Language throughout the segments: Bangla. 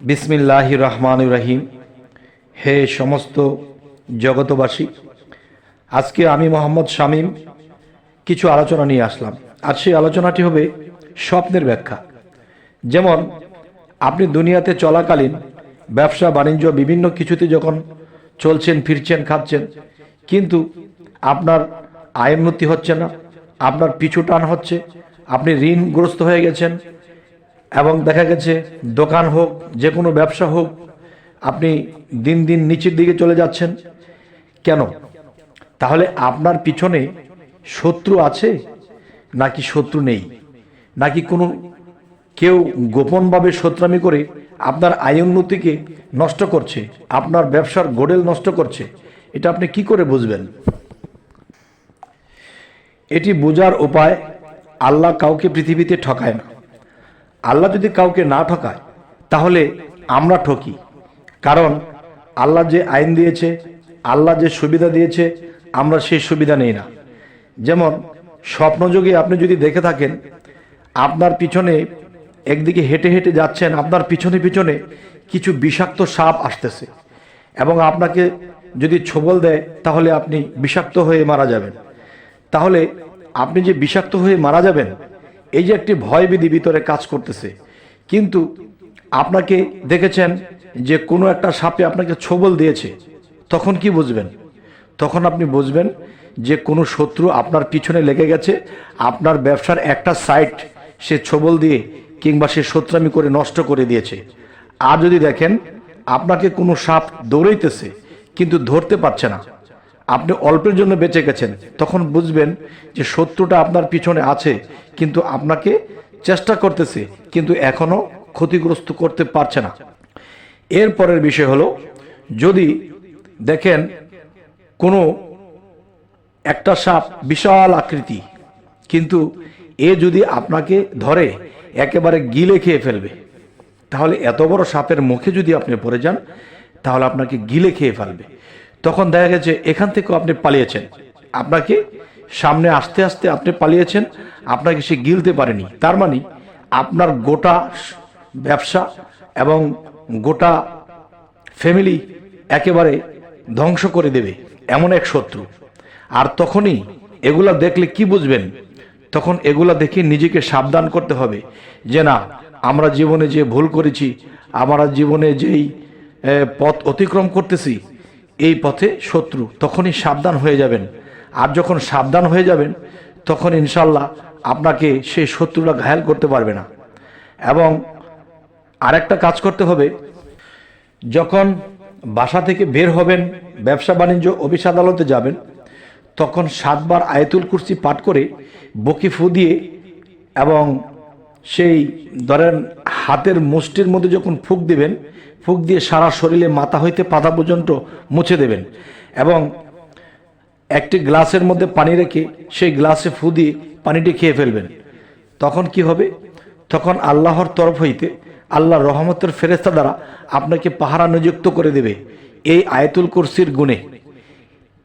বিসমিল্লাহ রহমান রহিম। হে সমস্ত জগতবাসী, আজকে আমি মোহাম্মদ শামীম কিছু আলোচনা নিয়ে আসলাম। আর সেই আলোচনাটি হবে স্বপ্নের ব্যাখ্যা। যেমন, আপনি দুনিয়াতে চলাকালীন ব্যবসা, বাণিজ্য, বিভিন্ন কিছুতে যখন চলছেন, ফিরছেন, খাচ্ছেন, কিন্তু আপনার আয় উন্নতি হচ্ছে না, আপনার পিছু টান হচ্ছে, আপনি ঋণগ্রস্ত হয়ে গেছেন এবং দেখা গেছে দোকান হোক, যে কোনো ব্যবসা হোক, আপনি দিন দিন নিচের দিকে চলে যাচ্ছেন। কেন? তাহলে আপনার পিছনে শত্রু আছে নাকি শত্রু নেই? নাকি কোনো কেউ গোপনভাবে শত্রামি করে আপনার আয় উন্নতিকে নষ্ট করছে, আপনার ব্যবসার গোডেল নষ্ট করছে? এটা আপনি কি করে বুঝবেন? এটি বোঝার উপায় আল্লাহ কাউকে পৃথিবীতে ঠকায় না। আল্লাহ যদি কাউকে না ঠকায়, তাহলে আমরা ঠকি। কারণ আল্লাহ যে আইন দিয়েছে, আল্লাহ যে সুবিধা দিয়েছে, আমরা সেই সুবিধা নেই না। যেমন স্বপ্নযোগে আপনি যদি দেখে থাকেন, আপনার পিছনে একদিকে হেঁটে হেঁটে যাচ্ছেন, আপনার পিছনে পিছনে কিছু বিষাক্ত সাপ আসতেছে এবং আপনাকে যদি ছোবল দেয়, তাহলে আপনি বিষাক্ত হয়ে মারা যাবেন। তাহলে আপনি যে বিষাক্ত হয়ে মারা যাবেন এই যে একটি ভয়বিধি ভিতরে কাজ করতেছে, কিন্তু আপনাকে দেখেছেন যে কোনো একটা সাপে আপনাকে ছোবল দিয়েছে, তখন কি বুঝবেন? তখন আপনি বুঝবেন যে কোনো শত্রু আপনার পিছনে লেগে গেছে, আপনার ব্যবসার একটা সাইট সে ছোবল দিয়ে কিংবা সে শত্রামি করে নষ্ট করে দিয়েছে। আর যদি দেখেন, আপনাকে কোনো সাপ দৌড়াইতেছে, কিন্তু ধরতে পারছে না। আপনি অল্পের জন্য বেঁচে গেছেন, তখন বুঝবেন যে শত্রুটা আপনার পিছনে আছে, কিন্তু আপনাকে চেষ্টা করতেছে, কিন্তু এখনও ক্ষতিগ্রস্ত করতে পারছে না। এর পরের বিষয় হলো, যদি দেখেন কোনো একটা সাপ বিশাল আকৃতি, কিন্তু এ যদি আপনাকে ধরে, একেবারে গিলে খেয়ে ফেলবে, তাহলে এত বড় সাপের মুখে যদি আপনি পড়ে যান, তাহলে আপনাকে গিলে খেয়ে ফেলবে। তখন দেখা গেছে এখান থেকেও আপনি পালিয়েছেন। আপনাকে সামনে আসতে আসতে আপনি পালিয়েছেন, আপনাকে সে গিলতে পারেনি। তার মানে আপনার গোটা ব্যবসা এবং গোটা ফ্যামিলি একেবারে ধ্বংস করে দেবে, এমন এক শত্রু। আর তখনই এগুলা দেখলে কি বুঝবেন? তখন এগুলা দেখে নিজেকে সাবধান করতে হবে যে না, আমরা জীবনে যে ভুল করেছি, আমরা জীবনে যেই পথ অতিক্রম করতেছি এই পথে শত্রু তখনই সাবধান হয়ে যাবেন। আর যখন সাবধান হয়ে যাবেন, তখন ইনশাল্লাহ আপনাকে সেই শত্রুরা ঘায়াল করতে পারবে না। এবং আরেকটা কাজ করতে হবে, যখন বাসা থেকে বের হবেন, ব্যবসা বাণিজ্য, অফিস আদালতে যাবেন, তখন সাতবার আয়তুল কুরসি পাঠ করে বকি ফু দিয়ে এবং সেই ধরেন হাতের মুষ্টির মধ্যে যখন ফুক দিবেন, ফুক দিয়ে সারা শরীরে মাথা হইতে পাতা পর্যন্ত মুছে দেবেন এবং একটি গ্লাসের মধ্যে পানি রেখে সেই গ্লাসে ফু দিয়ে পানিটি খেয়ে ফেলবেন। তখন কি হবে? তখন আল্লাহর তরফ হইতে আল্লাহর রহমতের ফেরেস্তা দ্বারা আপনাকে পাহারা নিযুক্ত করে দেবে এই আয়তুল কুরসির গুণে।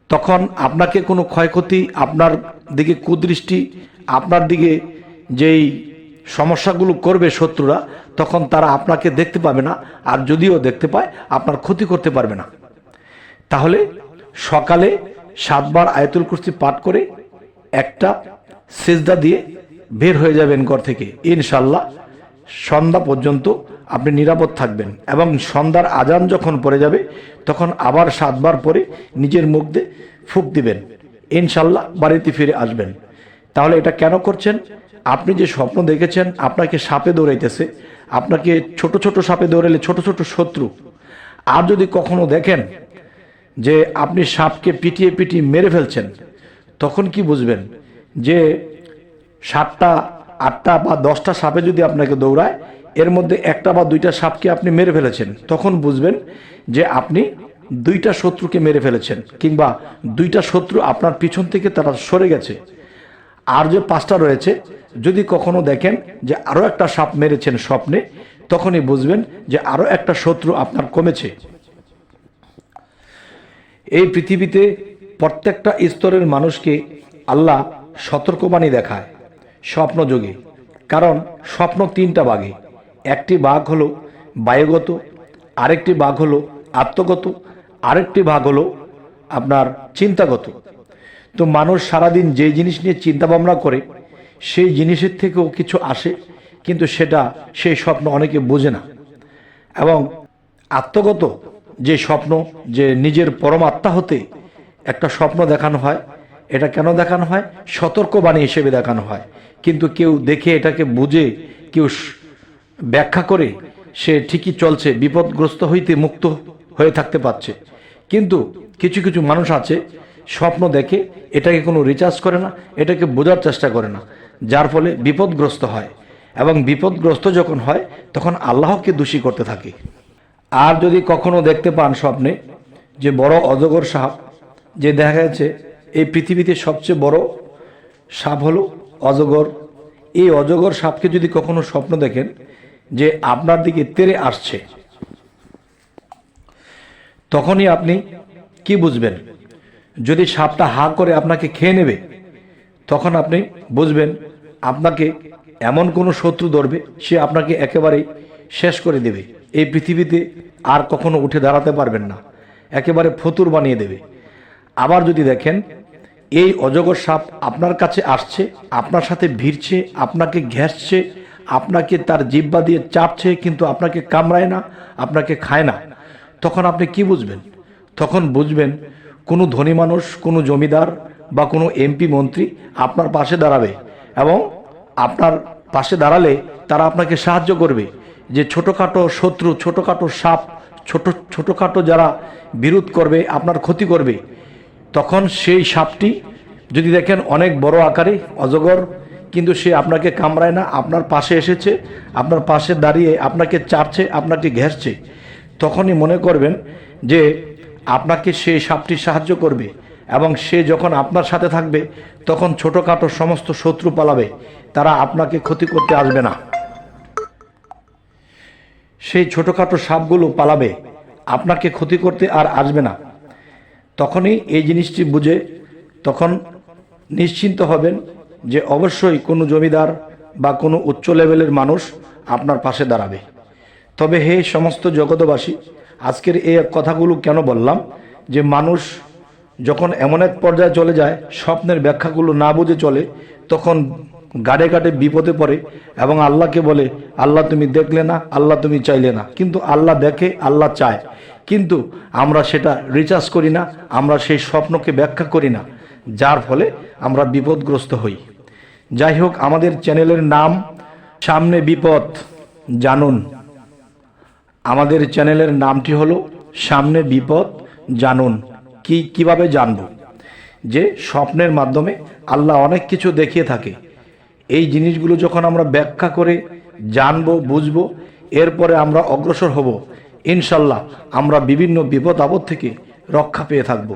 তখন আপনাকে কোনো ক্ষয়ক্ষতি আপনার দিকে কুদৃষ্টি, আপনার দিকে যেই সমস্যাগুলো করবে শত্রুরা তখন তারা আপনাকে দেখতে পাবে না, আর যদিও দেখতে পায়, আপনার ক্ষতি করতে পারবে না। তাহলে সকালে সাতবার আয়তুল কুরসি পাঠ করে একটা সেজদা দিয়ে বের হয়ে যাবেন ঘর থেকে। ইনশাল্লাহ সন্ধ্যা পর্যন্ত আপনি নিরাপদ থাকবেন এবং সন্ধ্যার আজান যখন পড়ে যাবে, তখন আবার সাতবার পরে নিজের মুখ দিয়ে ফুক দিবেন। ইনশাল্লাহ বাড়িতে ফিরে আসবেন। তাহলে এটা কেন করছেন? আপনি যে স্বপ্ন দেখেছেন, আপনাকে সাপে দৌড়াইতেছে আপনাকে ছোট ছোট সাপে দৌড়ালে ছোট ছোট শত্রু। আর যদি কখনো দেখেন যে আপনি সাপকে পিটিয়ে পিটিয়ে মেরে ফেলছেন, তখন কি বুঝবেন যে সাতটা, আটটা বা দশটা সাপে যদি আপনাকে দৌড়ায়, এর মধ্যে একটা বা দুইটা সাপকে আপনি মেরে ফেলেছেন, তখন বুঝবেন যে আপনি দুইটা শত্রুকে মেরে ফেলেছেন কিংবা দুইটা শত্রু আপনার পিছন থেকে তারা সরে গেছে। আর যে পাঁচটা রয়েছে, যদি কখনো দেখেন যে আরও একটা সাপ মেরেছেন স্বপ্নে, তখনই বুঝবেন যে আরও একটা শত্রু আপনার কমেছে। এই পৃথিবীতে প্রত্যেকটা স্তরের মানুষকে আল্লাহ সতর্কবাণী দেখায় স্বপ্নযোগে। কারণ স্বপ্ন তিনটা বাঘে একটি বাঘ হলো বায়ুগত, আরেকটি বাঘ হলো আত্মগত, আরেকটি ভাগ হলো আপনার চিন্তাগত। তো মানুষ সারাদিন যে জিনিস নিয়ে চিন্তা ভাবনা করে, সেই জিনিসের থেকেও কিছু আসে, কিন্তু সেটা সেই স্বপ্ন অনেকে বোঝে না। এবং আত্মগত যে স্বপ্ন, যে নিজের পরমাত্মা হতে একটা স্বপ্ন দেখানো হয়, এটা কেন দেখানো হয়? সতর্কবাণী হিসেবে দেখানো হয়। কিন্তু কেউ দেখে এটাকে বুঝে, কেউ ব্যাখ্যা করে, সে ঠিকই চলছে, বিপদগ্রস্ত হইতে মুক্ত হয়ে থাকতে পারছে। কিন্তু কিছু কিছু মানুষ আছে স্বপ্ন দেখে এটাকে কোনো রিচার্জ করে না, এটাকে বোঝার চেষ্টা করে না, যার ফলে বিপদগ্রস্ত হয়। এবং বিপদগ্রস্ত যখন হয়, তখন আল্লাহকে দোষী করতে থাকে। আর যদি কখনো দেখতে পান স্বপ্নে, যে বড় অজগর সাপ, যে দেখা গেছে এই পৃথিবীতে সবচেয়ে বড় সাপ হলো অজগর। এই অজগর সাপকে যদি কখনো স্বপ্ন দেখেন, যে আপনার দিকে তেরে আসছে, তখনই আপনি কি বুঝবেন? যদি সাপটা হা করে আপনাকে খেয়ে নেবে, তখন আপনি বুঝবেন আপনাকে এমন কোনো শত্রু ধরবে, সে আপনাকে একেবারেই শেষ করে দেবে। এই পৃথিবীতে আর কখনো উঠে দাঁড়াতে পারবেন না, একেবারে ফতুর বানিয়ে দেবে। আবার যদি দেখেন, এই অজগর সাপ আপনার কাছে আসছে, আপনার সাথে ভিড়ছে, আপনাকে ঘেঁষছে, আপনাকে তার জিব্বা দিয়ে চাপছে, কিন্তু আপনাকে কামড়ায় না, আপনাকে খায় না, তখন আপনি কি বুঝবেন? তখন বুঝবেন কোনো ধনী মানুষ, কোনো জমিদার বা কোনো এমপি, মন্ত্রী আপনার পাশে দাঁড়াবে এবং আপনার পাশে দাঁড়ালে তারা আপনাকে সাহায্য করবে যে ছোটোখাটো শত্রু, ছোটোখাটো সাপ, ছোট, ছোটোখাটো যারা বিরোধ করবে, আপনার ক্ষতি করবে। তখন সেই সাপটি যদি দেখেন অনেক বড় আকারে, অজগর, কিন্তু সে আপনাকে কামড়ায় না, আপনার পাশে এসেছে, আপনার পাশে দাঁড়িয়ে আপনাকে চাপছে, আপনাকে ঘেরছে, তখনই মনে করবেন যে আপনাকে সে সাপটি সাহায্য করবে এবং সে যখন আপনার সাথে থাকবে, তখন ছোটোখাটো সমস্ত শত্রু পালাবে। তারা আপনাকে ক্ষতি করতে আসবে না। সেই ছোটোখাটো সাপগুলো পালাবে। আপনাকে ক্ষতি করতে আর আসবে না। তখনই এই জিনিসটি বুঝে, তখন নিশ্চিন্ত হবেন যে অবশ্যই কোনো জমিদার বা কোনো উচ্চ লেভেলের মানুষ আপনার পাশে দাঁড়াবে। তবে হে সমস্ত জগতবাসী আজকের এই কথাগুলো কেন বললাম? যে মানুষ যখন এমন এক পর্যায়ে চলে যায়, স্বপ্নের ব্যাখ্যাগুলো না বুঝে চলে, তখন গাড়ে গাড়ে বিপদে পড়ে এবং আল্লাহকে বলে, আল্লাহ তুমি দেখলে না, আল্লাহ তুমি চাইলে না। কিন্তু আল্লাহ দেখে, আল্লাহ চায়। কিন্তু আমরা সেটা রিচার্জ করি না, আমরা সেই স্বপ্নকে ব্যাখ্যা করি না, যার ফলে আমরা বিপদগ্রস্ত হই। যাই হোক, আমাদের চ্যানেলের নাম সামনে বিপদ জানুন। আমাদের চ্যানেলের নামটি হলো সামনে বিপদ জানুন। কি, কীভাবে জানব? যে স্বপ্নের মাধ্যমে আল্লাহ অনেক কিছু দেখিয়ে থাকে। এই জিনিসগুলো যখন আমরা ব্যাখ্যা করে জানব, বুঝব, এরপরে আমরা অগ্রসর হব, ইনশাল্লাহ আমরা বিভিন্ন বিপদ আপদ থেকে রক্ষা পেয়ে থাকব।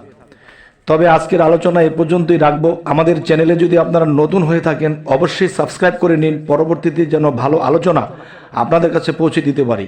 তবে আজকের আলোচনা এ পর্যন্তই রাখব। আমাদের চ্যানেলে যদি আপনারা নতুন হয়ে থাকেন, অবশ্যই সাবস্ক্রাইব করে নিন। পরবর্তীতে যেন ভালো আলোচনা আপনাদের কাছে পৌঁছে দিতে পারি।